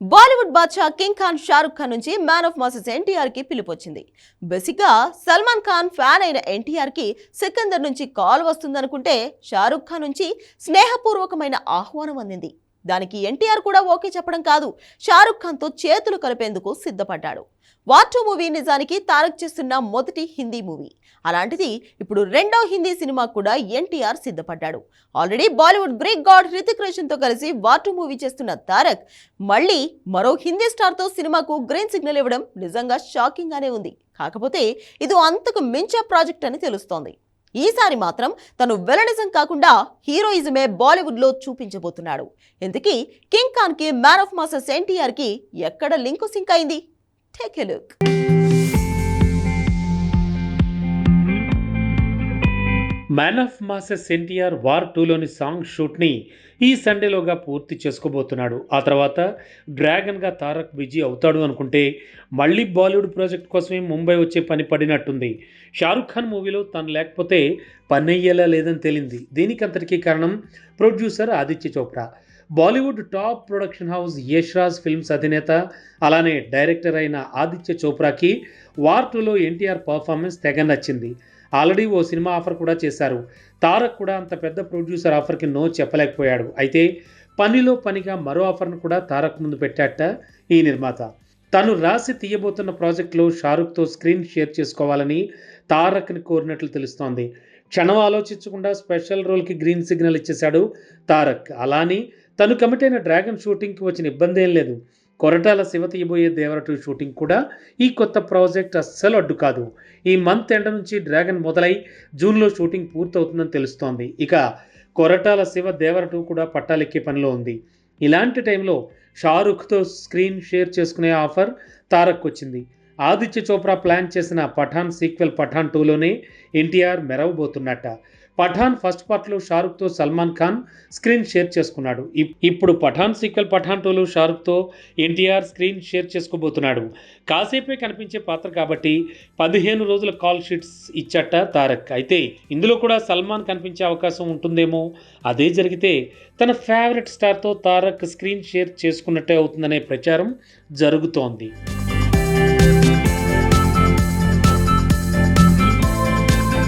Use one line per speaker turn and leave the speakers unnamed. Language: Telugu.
బాలీవుడ్ బాద్షా కింగ్ ఖాన్ షారుఖ్ ఖాన్ నుంచి మ్యాన్ ఆఫ్ మాసెస్ ఎన్టీఆర్కి పిలుపొచ్చింది. బేసిక్గా సల్మాన్ ఖాన్ ఫ్యాన్ అయిన ఎన్టీఆర్కి సికందర్ నుంచి కాల్ వస్తుందనుకుంటే షారుఖ్ ఖాన్ నుంచి స్నేహపూర్వకమైన ఆహ్వానం అందింది. దానికి ఎన్టీఆర్ కూడా ఓకే చెప్పడం కాదు. షారుఖ్ ఖాన్తో చేతులు కలిపేందుకు సిద్ధపడ్డాడు. వార్ టూ మూవీ నిజానికి తారక్ చేస్తున్న మొదటి హిందీ మూవీ. అలాంటిది ఇప్పుడు రెండో హిందీ సినిమా కూడా NTR సిద్ధపడ్డాడు. Already Bollywood Greek god Hrithik రోషన్తో కలిసి వార్ టూ మూవీ చేస్తున్న తారక్ మళ్ళీ మరో హిందీ స్టార్తో సినిమాకు గ్రీన్ సిగ్నల్ ఇవ్వడం నిజంగా షాకింగ్ అనే ఉంది. కాకపోతే ఇది అంతకు మించే ప్రాజెక్ట్ అని తెలుస్తోంది. ఈసారి మాత్రం తను వెలనిజం కాకుండా హీరోయిజమే బాలీవుడ్లో చూపించబోతున్నాడు. ఇంతకీ కింగ్ ఖాన్కి మ్యాన్ ఆఫ్ మాసెస్ ఎన్టీఆర్కి ఎక్కడ లింకు సింక్ అయింది? Take a look.
Man of masses NTR war టూలోని song షూట్ని ఈ సండేలోగా పూర్తి చేసుకోబోతున్నాడు. ఆ తర్వాత డ్రాగన్గా తారక్ బిజీ అవుతాడు అనుకుంటే మళ్ళీ బాలీవుడ్ ప్రాజెక్ట్ కోసమే ముంబై వచ్చే పని పడినట్టుంది. షారుఖ్ ఖాన్ మూవీలో తను లేకపోతే పని అయ్యేలా లేదని తేలింది. దీనికి అంతటికీ కారణం producer Aditya Chopra. Bollywood top production house Yashraj films అధినేత అలానే డైరెక్టర్ అయిన ఆదిత్య చోప్రాకి వార్ టూలో ఎన్టీఆర్ పర్ఫార్మెన్స్ తెగ నచ్చింది. ఆల్రెడీ ఓ సినిమా ఆఫర్ కూడా చేశారు. తారక్ కూడా అంత పెద్ద ప్రొడ్యూసర్ ఆఫర్కి నో చెప్పలేకపోయాడు. అయితే పనిలో పనిగా మరో ఆఫర్ను కూడా తారక్ ముందు పెట్టాట ఈ నిర్మాత. తను రాసి తీయబోతున్న ప్రాజెక్టులో షారుఖ్తో స్క్రీన్ షేర్ చేసుకోవాలని తారక్ని కోరినట్లు తెలుస్తోంది. క్షణం ఆలోచించకుండా స్పెషల్ రోల్కి గ్రీన్ సిగ్నల్ ఇచ్చేశాడు తారక్. అలానే తను కమిట్ అయిన డ్రాగన్ షూటింగ్కి వచ్చిన ఇబ్బంది ఏం లేదు. కొరటాల శివ తీయబోయే దేవరటు షూటింగ్ కూడా ఈ కొత్త ప్రాజెక్ట్ అస్సలు అడ్డు కాదు. ఈ మంత్ ఎండ నుంచి డ్రాగన్ మొదలై జూన్లో షూటింగ్ పూర్తవుతుందని తెలుస్తోంది. ఇక కొరటాల శివ దేవరటు కూడా పట్టాలెక్కే పనిలో ఉంది. ఇలాంటి టైంలో షారుఖ్తో స్క్రీన్ షేర్ చేసుకునే ఆఫర్ తారక్ వచ్చింది ఆదిత్య చోప్రా ప్లాన్ చేసిన పఠాన్ సీక్వెల్ పఠాన్ టూలోనే ఎన్టీఆర్ మెరవబోతున్నట్ట. పఠాన్ ఫస్ట్ పార్ట్లో షారుఖ్తో సల్మాన్ ఖాన్ స్క్రీన్ షేర్ చేసుకున్నాడు. ఇప్- ఇప్పుడు పఠాన్ సీక్వెల్ పఠాన్ టూలో షారుఖ్తో ఎన్టీఆర్ స్క్రీన్ షేర్ చేసుకోబోతున్నాడు. కాసేపే కనిపించే పాత్ర కాబట్టి పదిహేను రోజుల కాల్ షీట్స్ ఇచ్చట తారక్. అయితే ఇందులో కూడా సల్మాన్ కనిపించే అవకాశం ఉంటుందేమో? అదే జరిగితే తన ఫేవరెట్ స్టార్తో తారక్ స్క్రీన్ షేర్ చేసుకున్నట్టే అవుతుందనే ప్రచారం జరుగుతోంది.